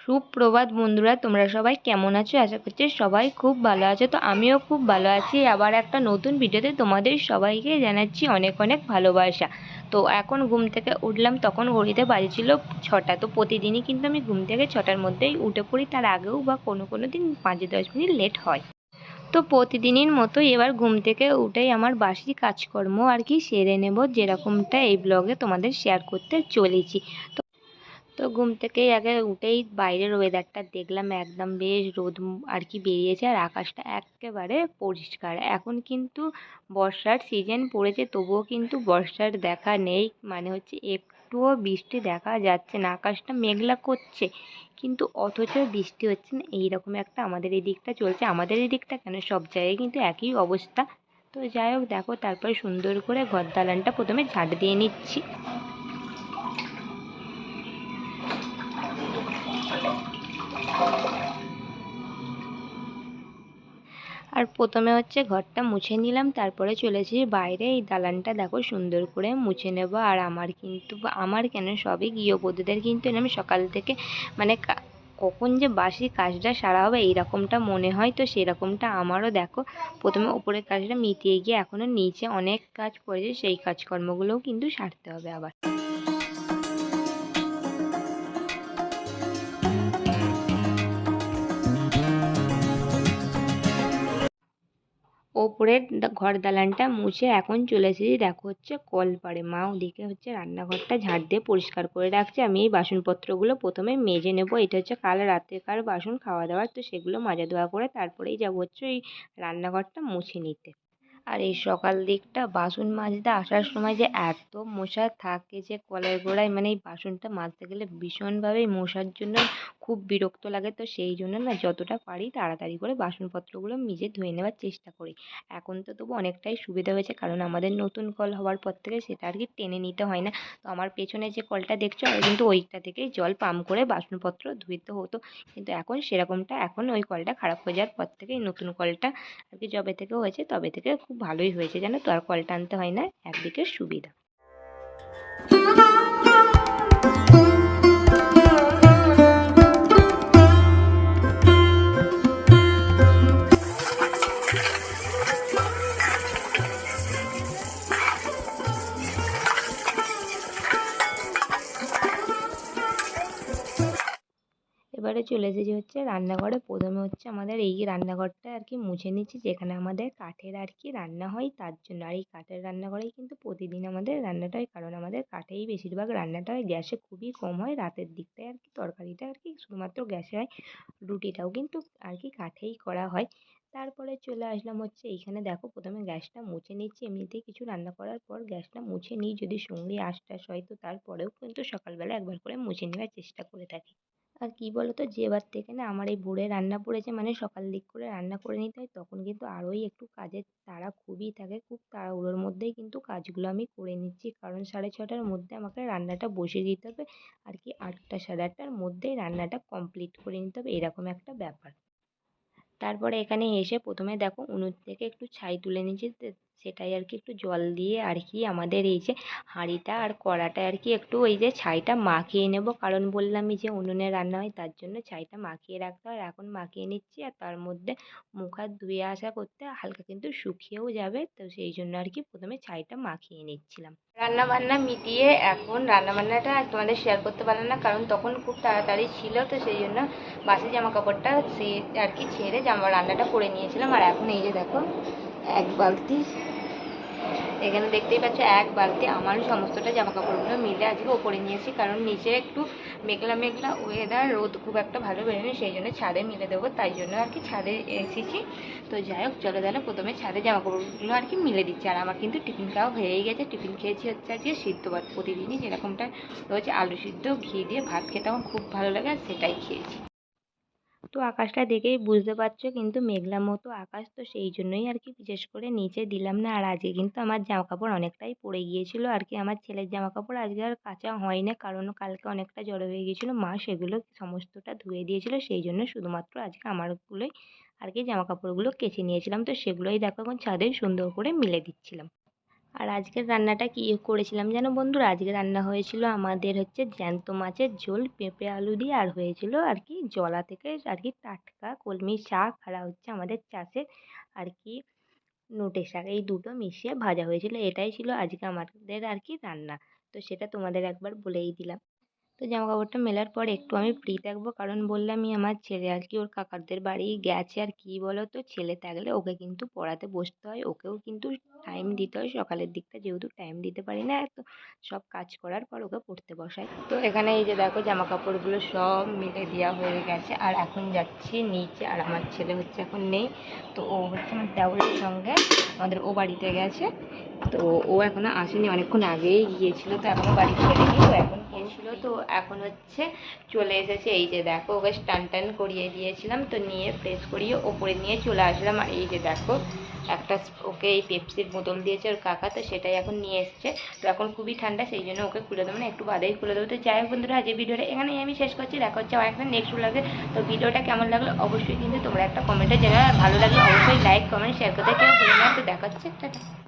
সুপ্রভাত বন্ধুরা, তোমরা সবাই কেমন আছো? আশা করছি সবাই খুব ভালো আছো। তো আমিও খুব ভালো আছি। আবার একটা নতুন ভিডিওতে তোমাদের সবাইকে জানাচ্ছি অনেক অনেক ভালোবাসা। তো এখন ঘুম থেকে উঠলাম, তখন ঘড়িতে বাজেছিল ছটা। তো প্রতিদিনই কিন্তু আমি ঘুম থেকে ছটার মধ্যেই উঠে পড়ি। তার আগেও বা কোনো কোনো দিন পাঁচ দশ মিনিট লেট হয়। তো প্রতিদিনের মতোই এবার ঘুম থেকে উঠেই আমার বাসি কাজকর্ম আর কি সেরে নেব, যেরকমটা এই ব্লগে তোমাদের শেয়ার করতে চলেছি। তো তো ঘুম থেকেই আগে উঠেই বাইরের ওয়েদারটা দেখলাম, একদম বেশ রোদ আর কি বেরিয়েছে আর আকাশটা একেবারে পরিষ্কার। এখন কিন্তু বর্ষার সিজন পড়েছে, তবুও কিন্তু বর্ষার দেখা নেই। মানে হচ্ছে একটুও বৃষ্টি দেখা যাচ্ছে না, আকাশটা মেঘলা করছে, কিন্তু অথচ বৃষ্টি হচ্ছে না। এইরকম একটা আমাদের এই দিকটা চলছে, আমাদের এই দিকটা কেন? সব জায়গায় কিন্তু একই অবস্থা। তো যাই হোক, দেখো, তারপরে সুন্দর করে ঘর দালানটা প্রথমে ঝাঁট দিয়ে নিচ্ছি। আর প্রথমে হচ্ছে ঘরটা মুছে নিলাম, তারপরে চলেছি বাইরে। এই দালানটা দেখো সুন্দর করে মুছে নেব। আর আমার কিন্তু, আমার কেন সবই গৃহবধূদের কিন্তু এরকম সকাল থেকে মানে কখন যে বাসি কাজটা সারা হবে এইরকমটা মনে হয়। তো সেরকমটা আমারও দেখো, প্রথমে ওপরের কাজটা মিটিয়ে গিয়ে এখনও নিচে অনেক কাজ পড়েছে, সেই কাজকর্মগুলোও কিন্তু সারতে হবে আবার। ওপরের ঘর দালানটা মুছে এখন চলে এসেছি। দেখো হচ্ছে কল কলপাড়ে। মা ওদিকে হচ্ছে রান্নাঘরটা ঝাড় দিয়ে পরিষ্কার করে রাখছে। আমি এই বাসনপত্রগুলো প্রথমে মেজে নেব। এটা হচ্ছে কাল রাতেকার বাসন, খাওয়া দাওয়ার। তো সেগুলো মাজা ধোয়া করে তারপরেই যাব হচ্ছে ওই রান্নাঘরটা মুছে নিতে। আর এই সকাল দিকটা বাসন মাজতে আসার সময় যে এত মশা থাকে যে কলের গোড়ায় মানে এই বাসনটা মাজতে গেলে ভীষণভাবে মশার জন্য খুব বিরক্ত লাগে। তো সেই জন্য না যতটা পারি তাড়াতাড়ি করে বাসনপত্রগুলো মেজে ধুয়ে নেওয়ার চেষ্টা করি। এখন তো তবু অনেকটাই সুবিধা হয়েছে, কারণ আমাদের নতুন কল হওয়ার পর থেকে সেটা আর কি টেনে নিতে হয় না। তো আমার পেছনে যে কলটা দেখছ আমি কিন্তু ওইটা থেকেই জল পাম্প করে বাসনপত্র ধুইতে হতো। কিন্তু এখন সেরকমটা, এখন ওই কলটা খারাপ হয়ে যাওয়ার পর থেকে নতুন কলটা আর কি যবে থেকে হয়েছে তবে থেকে খুব ভালোই হয়েছে জানো তো? আর কলটা আনতে হয় না একদিকে সুবিধা। এবারে চলে এসেছি হচ্ছে রান্নাঘরে। প্রথমে হচ্ছে আমাদের এই রান্নাঘরটা আর কি মুছে নিচ্ছি, যেখানে আমাদের কাঠের আর কি রান্না হয় তার জন্য। আর এই কাঠের রান্নাঘরেই কিন্তু প্রতিদিন আমাদের রান্নাটা হয়, কারণ আমাদের কাঠেই বেশিরভাগ রান্নাটা হয়। গ্যাসে খুবই কম হয়, রাতের দিকটায় আর কি তরকারিটা আর কি শুধুমাত্র গ্যাসে হয়, রুটিটাও কিন্তু আর কি কাঠেই করা হয়। তারপরে চলে আসলাম হচ্ছে এইখানে দেখো, প্রথমে গ্যাসটা মুছে নিচ্ছি এমনিতেই কিছু রান্না করার পর গ্যাসটা মুছে নিই। যদি সঙ্গে আশ টাশ হয় তো তারপরেও কিন্তু সকালবেলা একবার করে মুছে নেওয়ার চেষ্টা করে থাকি। আর কী বলো তো যেবার থেকে না আমার এই ভোরে রান্না পড়েছে মানে সকাল দিক করে রান্না করে নিতে হয়, তখন কিন্তু আরোই একটু কাজের তাড়া খুবই থাকে, খুব তাড়াহুড়োর মধ্যেই কিন্তু কাজগুলো আমি করে নিচ্ছি। কারণ সাড়ে ছটার মধ্যে আমাকে রান্নাটা বসিয়ে দিতে হবে, আর কি আটটা, সাড়ে আটটার মধ্যেই রান্নাটা কমপ্লিট করে নিতে হবে, এরকম একটা ব্যাপার। তারপরে এখানে এসে প্রথমে দেখো উনুন থেকে একটু ছাই তুলে নিয়েছি সেটাই আর কি একটু জল দিয়ে আর কি আমাদের এই যে হাঁড়িটা আর কড়াটা আর কি একটু ওই যে ছাইটা মাখিয়ে নেব। কারণ বললামই যে উনুনে রান্না হয় তার জন্য ছাইটা মাখিয়ে রাখতে হয়। এখন মাখিয়ে নিচ্ছি আর তার মধ্যে মুখ হাত ধুয়ে আসা করতে হালকা কিন্তু শুকিয়েও যাবে। তো সেই জন্য আর কি প্রথমে ছাইটা মাখিয়ে নিচ্ছিলাম। রান্না বান্না মিটিয়ে এখন রান্না বান্নাটা তোমাদের শেয়ার করতে পারলাম না। কারণ তখন খুব তাড়াতাড়ি ছিল তো সেই জন্য বাসি জামা কাপড়টা সে আর কি ছেড়ে জামা রান্নাটা করে নিয়েছিলাম। আর এখন এই যে দেখো এক বালতি। এখানে দেখতেই পাচ্ছ, এক বালতি আমার সমস্তটা জামা কাপড়গুলো মিলে আজকে ওপরে নিয়েছি কারণ নিচে একটু মেঘলা মেঘলা ওয়েদার রোদ খুব একটা ভালো বেরোয়নি, সেই জন্য ছাদে মিলে দেবো, তাই জন্য আর কি ছাদে এসেছি। তো যাই হোক, চলো তাহলে প্রথমে ছাদে জামা কাপড়গুলো আর কি মিলে দিচ্ছি। আর আমার কিন্তু টিফিন খাওয়া হয়েই গেছে। টিফিন খেয়েছি হচ্ছে আজকে সিদ্ধ ভাত প্রতিদিনই, যেরকমটা হচ্ছে আলু সিদ্ধ, ঘি দিয়ে ভাত খেতে আমার খুব ভালো লাগে, আর সেটাই খেয়েছি। তো আকাশটা দেখেই বুঝতে পারছ কিন্তু মেঘলা মতো আকাশ তো সেই জন্যই আর কি বিশেষ করে নিচে দিলাম না। আর আজকে কিন্তু আমার জামা কাপড় অনেকটাই পড়ে গিয়েছিল। আর কি আমার ছেলের জামা কাপড় আজকে আর কাচা হয় না কারণ কালকে অনেকটা জড়ো হয়ে গিয়েছিল। মা সেগুলো সমস্তটা ধুয়ে দিয়েছিলো সেই জন্য শুধুমাত্র আজকে আমারগুলোই আর কি জামা কাপড়গুলো কেচে নিয়েছিলাম। তো সেগুলোই দেখো এখন ছাদে সুন্দর করে মিলে দিচ্ছিলাম। আর আজকের রান্নাটা কী করেছিলাম যেন বন্ধুরা? আজকে রান্না হয়েছিল আমাদের হচ্ছে জ্যান্ত মাছের ঝোল, পেঁপে আলু দিয়ে, আর হয়েছিল আর কি জলা থেকে আর কি টাটকা কলমি শাক, আর হচ্ছে আমাদের চাষের আর কি নোটে শাক, এই দুটো মিশিয়ে ভাজা হয়েছিল। এটাই ছিল আজকে আমাদের আর কি রান্না। তো সেটা তোমাদের একবার বলেই দিলাম। তো জামা কাপড়টা মেলার পর একটু আমি ফ্রি থাকব। কারণ বললামই আমার ছেলে আর কি, ওর কাকাদের বাড়ি গেছে আর কি বলো তো ছেলে থাকলে ওকে কিন্তু পড়াতে বসতে হয়, ওকেও কিন্তু টাইম দিতে হয়। সকালের দিকটা যেহেতু টাইম দিতে পারি না, তো সব কাজ করার পর ওকে পড়তে বসাই। তো এখানে এই যে দেখো জামা কাপড়গুলো সব মিলে দেওয়া হয়ে গেছে। আর এখন যাচ্ছি নিচে, আর আমার ছেলে হচ্ছে এখন নেই। তো ও হচ্ছে আমার দেওরের সঙ্গে, আমাদের ও বাড়িতে গেছে। তো ও এখনও আসেনি, অনেকক্ষণ আগেই গিয়েছিল, তো এখনও বাড়ি ফেরেনি। তো এখন গিয়েছিল তো এখন হচ্ছে চলে এসেছে। এই যে দেখো, ওকে স্টান টান করিয়ে দিয়েছিলাম। তো নিয়ে ফ্রেশ করিয়ে ওপরে নিয়ে চলে আসলাম। আর এই যে দেখো, একটা ওকে এই পেপসির বোতল দিয়েছে ওর কাকা। তো সেটাই এখন নিয়ে এসছে। তো এখন খুবই ঠান্ডা, সেই জন্য ওকে খুলে দেবো না, একটু বাদেই খুলে দেবো। তো যাই হোক বন্ধুরা, আজ ভিডিওটা এখানেই আমি শেষ করছি। দেখা হচ্ছে আমার একটা নেক্সট লাগে তো ভিডিওটা কেমন লাগল অবশ্যই কিন্তু তোমরা একটা কমেন্টে আর ভালো লাগলে অবশ্যই লাইক কমেন্ট শেয়ার করতে কেউ ভুলে না। তো দেখা হচ্ছে